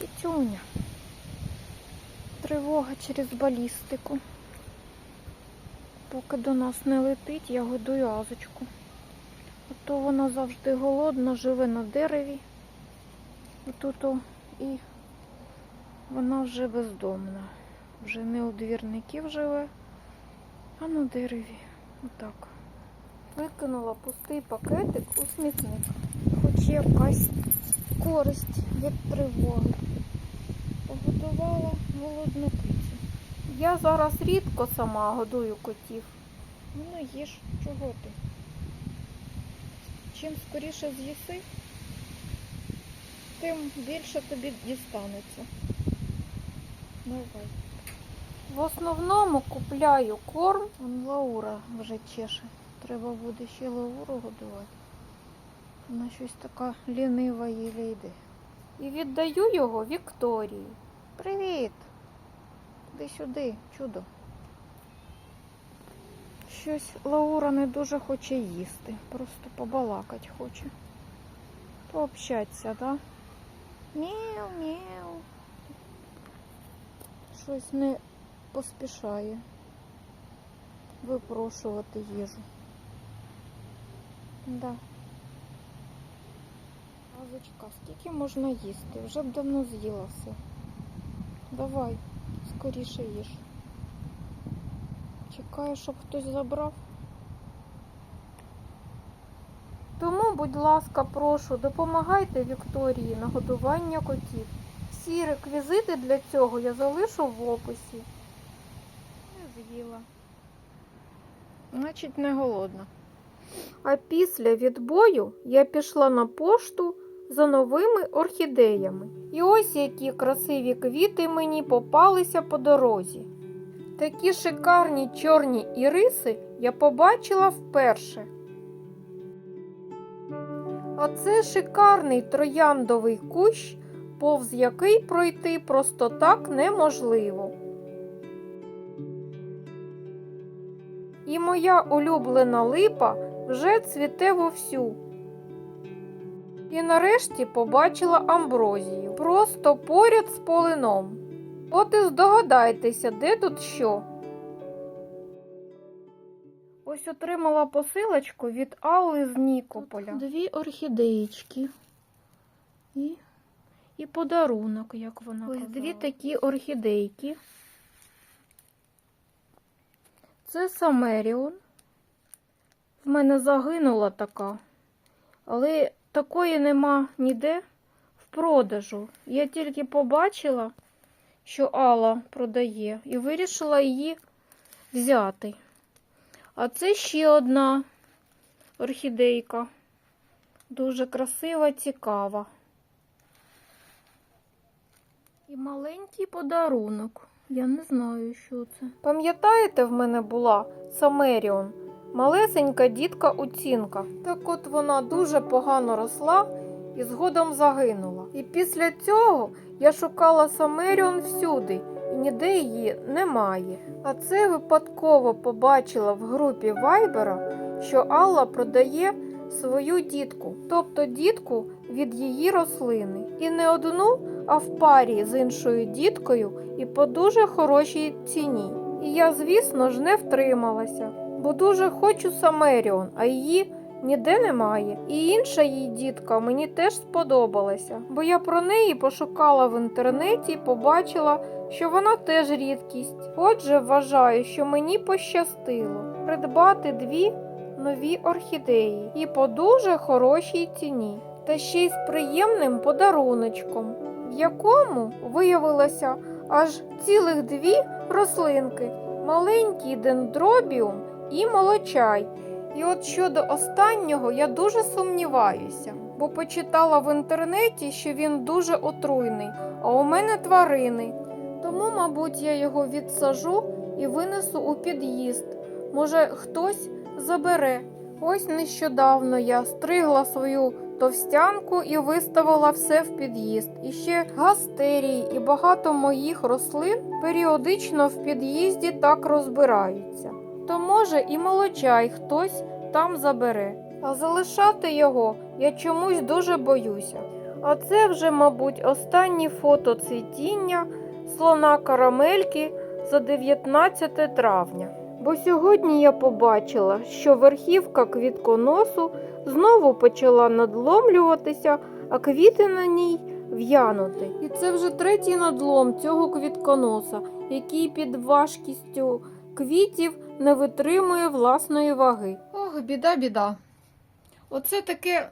Кітюня. Тривога через балістику. Поки до нас не летить, я годую азочку. А то вона завжди голодна, живе на дереві. О, і вона вже бездомна. Вже не у двірників живе, а на дереві. Отак. Викинула пустий пакетик у смітник. Хоч якась користь від тривоги. Погодувала голодну кицю. Я зараз рідко сама годую котів. Ну їж, чого ти? Чим скоріше з'їси, тим більше тобі дістанеться. Давай. В основному купляю корм. Вон Лаура вже чеше. Треба буде ще Лауру годувати. Вона щось така лінива їй йде. І віддаю його Вікторії. Привіт! Іди сюди, чудо. Щось Лаура не дуже хоче їсти. Просто побалакать хоче. Пообщатися, так? Да? Мяу, мяу. Щось не поспішає випрошувати їжу. Да. Азочка, скільки можна їсти? Вже б давно з'їла все. Давай, скоріше їж. Чекаю, щоб хтось забрав. Тому, будь ласка, прошу, допомагайте Вікторії на годування котів. Всі реквізити для цього я залишу в описі. Не з'їла. Значить, не голодна. А після відбою я пішла на пошту за новими орхідеями. І ось які красиві квіти мені попалися по дорозі. Такі шикарні чорні іриси я побачила вперше. А це шикарний трояндовий кущ, повз який пройти просто так неможливо. І моя улюблена липа вже цвіте вовсю. І нарешті побачила амброзію просто поряд з полином. От і здогадайтеся, де тут що. Ось отримала посилочку від Алли з Нікополя. Дві орхідеєчки. І, і подарунок, як вона Ось казала. дві такі орхідейки. Це Самеріон. В мене загинула така, але такої нема ніде в продажу. Я тільки побачила, що Алла продає, і вирішила її взяти. А це ще одна орхідейка. Дуже красива, цікава. І маленький подарунок. Я не знаю, що це. Пам'ятаєте, в мене була Самеріон? Малесенька дітка оцінка. Так от вона дуже погано росла і згодом загинула. І після цього я шукала Самеріон всюди, і ніде її немає. А це випадково побачила в групі Вайбера, що Алла продає свою дітку, тобто дітку від її рослини. І не одну, а в парі з іншою діткою і по дуже хорошій ціні. І я, звісно ж, не втрималася, бо дуже хочу Самеріон, а її ніде немає. І інша її дітка мені теж сподобалася, бо я про неї пошукала в інтернеті і побачила, що вона теж рідкість. Отже, вважаю, що мені пощастило придбати дві нові орхідеї і по дуже хорошій ціні, та ще й з приємним подаруночком, в якому виявилося аж цілих дві рослинки, маленький дендробіум і молочай. І от щодо останнього я дуже сумніваюся, бо почитала в інтернеті, що він дуже отруйний, а у мене тварини. Тому, мабуть, я його відсажу і винесу у під'їзд. Може, хтось забере. Ось нещодавно я стригла свою товстянку і виставила все в під'їзд. І ще гастерії і багато моїх рослин періодично в під'їзді так розбираються. То може і молочай хтось там забере. А залишати його я чомусь дуже боюся. А це вже, мабуть, останні фото цвітіння слона карамельки за 19 травня. Бо сьогодні я побачила, що верхівка квітконосу знову почала надломлюватися, а квіти на ній в'янути. І це вже третій надлом цього квітконоса, який під важкістю квітів не витримує власної ваги. Ох, біда, біда. Оце таке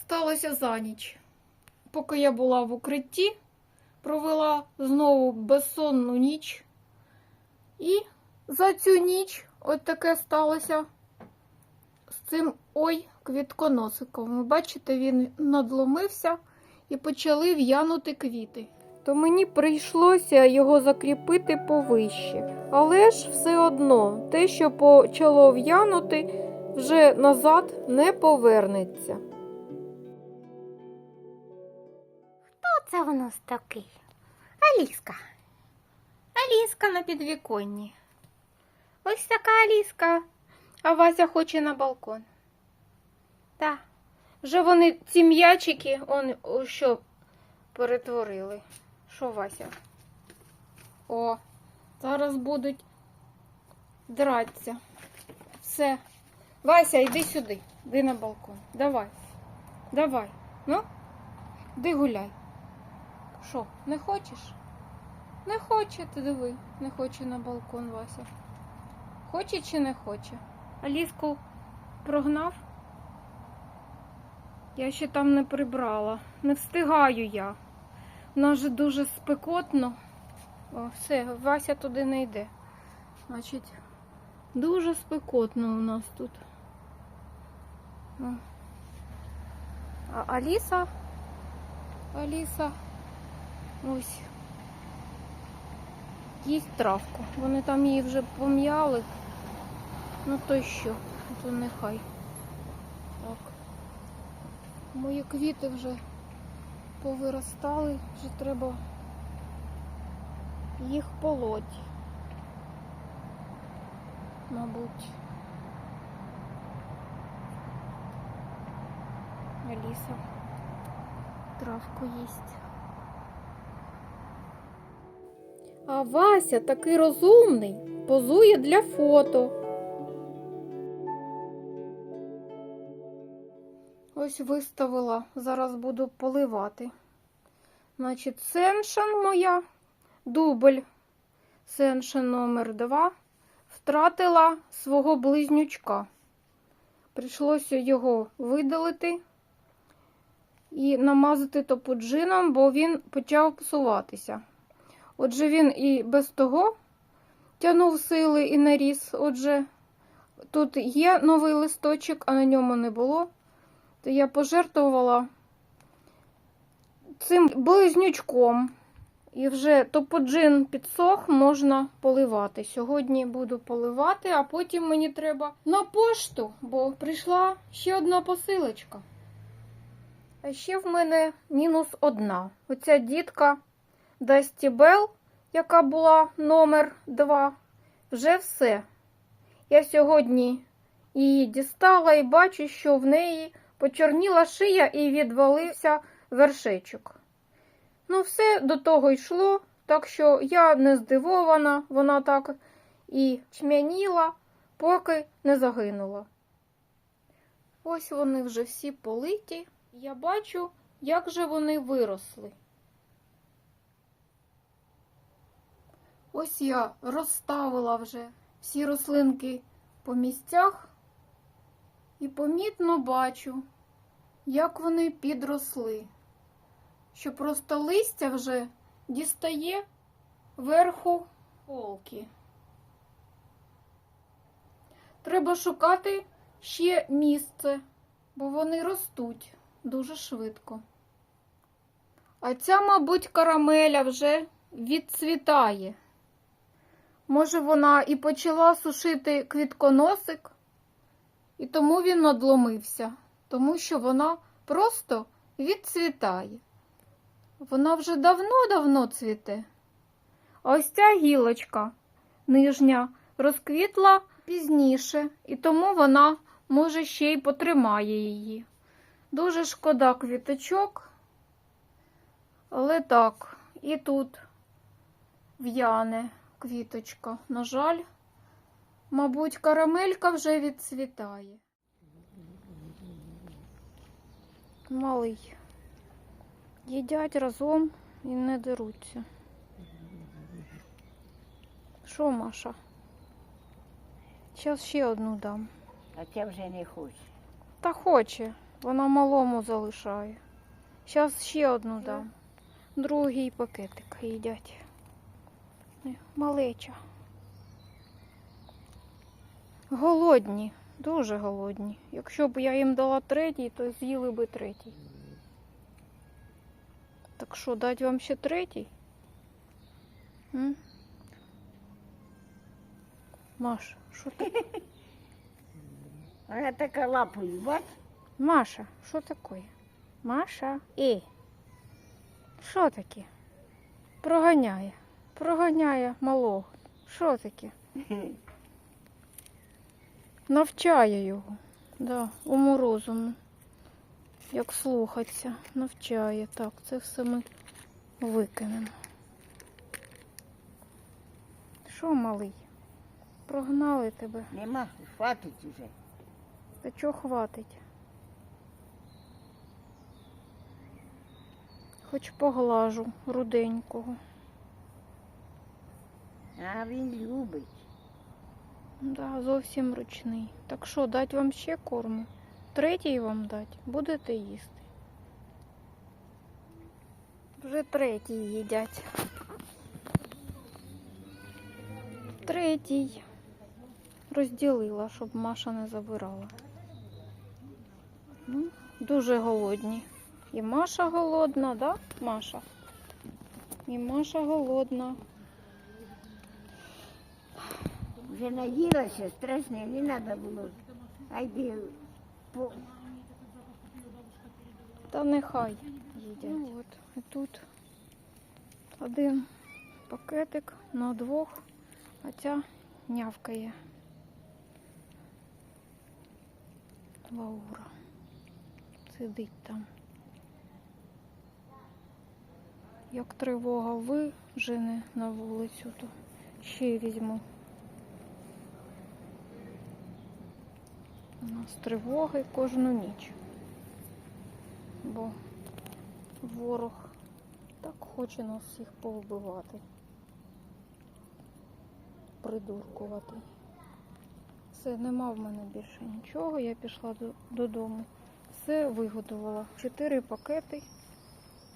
сталося за ніч. Поки я була в укритті, провела знову безсонну ніч. І за цю ніч от таке сталося з цим ой квітконосиком. Ви бачите, він надломився і почали в'янути квіти. То мені прийшлося його закріпити повище. Але ж все одно те, що почало в'янути, вже назад не повернеться. Хто це в нас такий? Аліска. Аліска на підвіконні. Ось така Аліска. А Вася хоче на балкон. Так. Вже вони ці м'ячики, он що перетворили. Що, Вася? О, зараз будуть дратися. Все. Вася, йди сюди. Йди на балкон. Давай. Давай. Ну, йди гуляй. Що, не хочеш? Не хоче, ти диви, не хоче на балкон Вася. Хоче чи не хоче? Аліску прогнав? Я ще там не прибрала. Не встигаю я. Нас же дуже спекотно. О, все, Вася туди не йде. Значить, дуже спекотно у нас тут. А Аліса? Аліса. Ось. Їсть травку. Вони там її вже пом'яли. Ну то що, то нехай. Так. Мої квіти вже повиростали, вже треба їх полоть. Мабуть. Аліса травку їсть. А Вася такий розумний, позує для фото. Ось виставила, зараз буду поливати. Значить, сеншен моя, дубль сеншен номер 2 втратила свого близнючка. Прийшлося його видалити і намазати топуджином, бо він почав псуватися. Отже, він і без того тягнув сили і наріс. Отже, тут є новий листочок, а на ньому не було. То я пожертвувала цим близнючком. І вже топоджин підсох, можна поливати. Сьогодні буду поливати, а потім мені треба на пошту, бо прийшла ще одна посилочка. А ще в мене мінус одна. Оця дітка Дасті Белл, яка була номер 2, вже все. Я сьогодні її дістала і бачу, що в неї почорніла шия і відвалився вершечок. Ну, все до того йшло, так що я не здивована, вона так і чмяніла, поки не загинула. Ось вони вже всі политі. Я бачу, як же вони виросли. Ось я розставила вже всі рослинки по місцях і помітно бачу, як вони підросли, що просто листя вже дістає верху полки. Треба шукати ще місце, бо вони ростуть дуже швидко. А ця, мабуть, карамеля вже відцвітає. Може, вона і почала сушити квітконосик, і тому він надломився, тому що вона просто відцвітає. Вона вже давно-давно цвіте. Ось ця гілочка нижня розквітла пізніше, і тому вона, може, ще й потримає її. Дуже шкода квіточок, Але так, і тут в'яне квіточка. На жаль, мабуть, карамелька вже відцвітає. Малий. Їдять разом і не деруться. Що, Маша? Зараз ще одну дам. А це вже не хоче. Та хоче, вона малому залишає. Зараз ще одну дам. Другий пакетик їдять. Малеча. Голодні, дуже голодні. Якщо б я їм дала третій, то з'їли би третій. Так що, дати вам ще третій? М? Маш, що ти? Вона така лапою, бач? Маша, що таке? Маша? І. Що таке? Проганяє. Проганяє малого. Що таке? Навчає його. Да, уму розуму. Як слухатися. Навчає. Так, це все ми викинемо. Що, малий? Прогнали тебе. Нема, хватить уже. Та чого хватить? Хоч поглажу руденького. А він любить. Да, зовсім ручний. Так що, дать вам ще корму? Третій вам дать, будете їсти. Вже третій їдять. Третій. Розділила, щоб Маша не забирала. Ну, дуже голодні. І Маша голодна, да, Маша? І Маша голодна. Вже наїлася, страшне, не треба було. Айди по... Та нехай їдять. Ну, от, і тут один пакетик на двох, а ця нявкає. Лаура. Сидить там. Як тривога вижене на вулицю, то ще візьму. У нас тривоги кожну ніч бо ворог так хоче нас всіх повбивати, придуркувати. Все, нема в мене більше нічого. Я пішла додому. Все виготовила. Чотири пакети.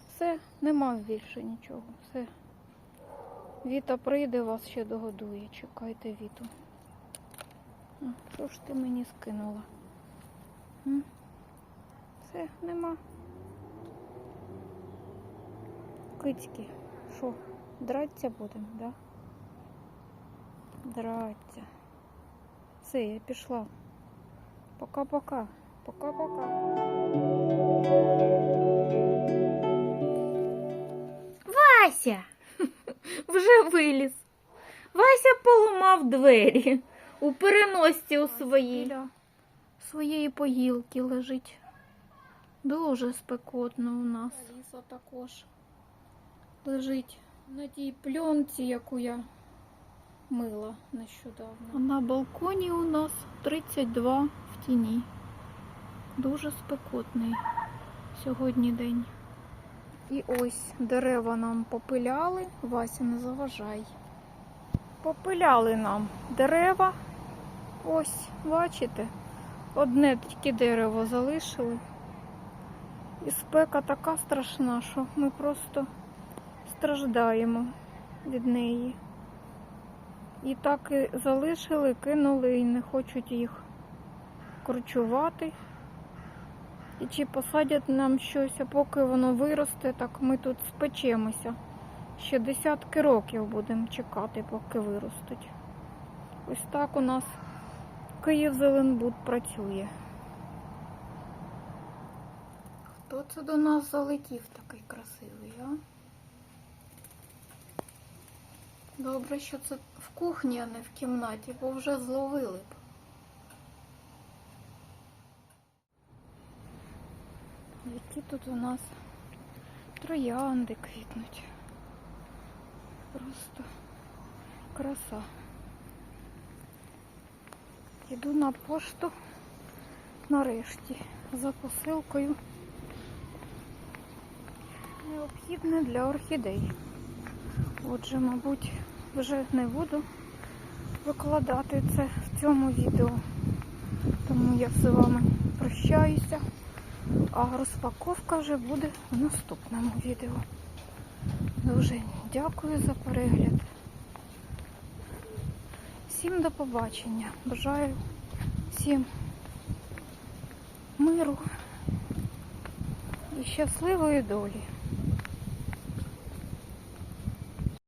Все, нема більше нічого. Все. Віта прийде, вас ще догодує. Чекайте Віту. Що ж ти мені скинула? Все, нема. Кицьки. Що, драться будемо, да? Драться. Все, я пішла. Пока-пока. Пока-пока. Вася! Вже виліз. Вася поламав двері у переносці у своїй. Біля своєї погілки лежить. Дуже спекотно у нас. Аліса також лежить на тій пленці, яку я мила нещодавно. А на балконі у нас 32 в тіні. Дуже спекотний сьогодні день. І ось дерева нам попиляли. Вася, не заважай. Попиляли нам дерева. Ось, бачите, одне тільки дерево залишили. І спека така страшна, що ми просто страждаємо від неї. І так і залишили, кинули і не хочуть їх корчувати. І чи посадять нам щось, а поки воно виросте, так ми тут спечемося. Ще десятки років будемо чекати, поки виростуть. Ось так у нас Київ Зеленбуд працює. Хто це до нас залетів такий красивий, а? Добре, що це в кухні, а не в кімнаті, бо вже зловили б. Які тут у нас Троянди квітнуть. Просто краса. Іду на пошту нарешті за посилкою. Необхідне для орхідей. Отже, мабуть, вже не буду викладати це в цьому відео. Тому я з вами прощаюся, а розпаковка вже буде в наступному відео. Дуже дякую за перегляд. Всім до побачення. Бажаю всім миру і щасливої долі.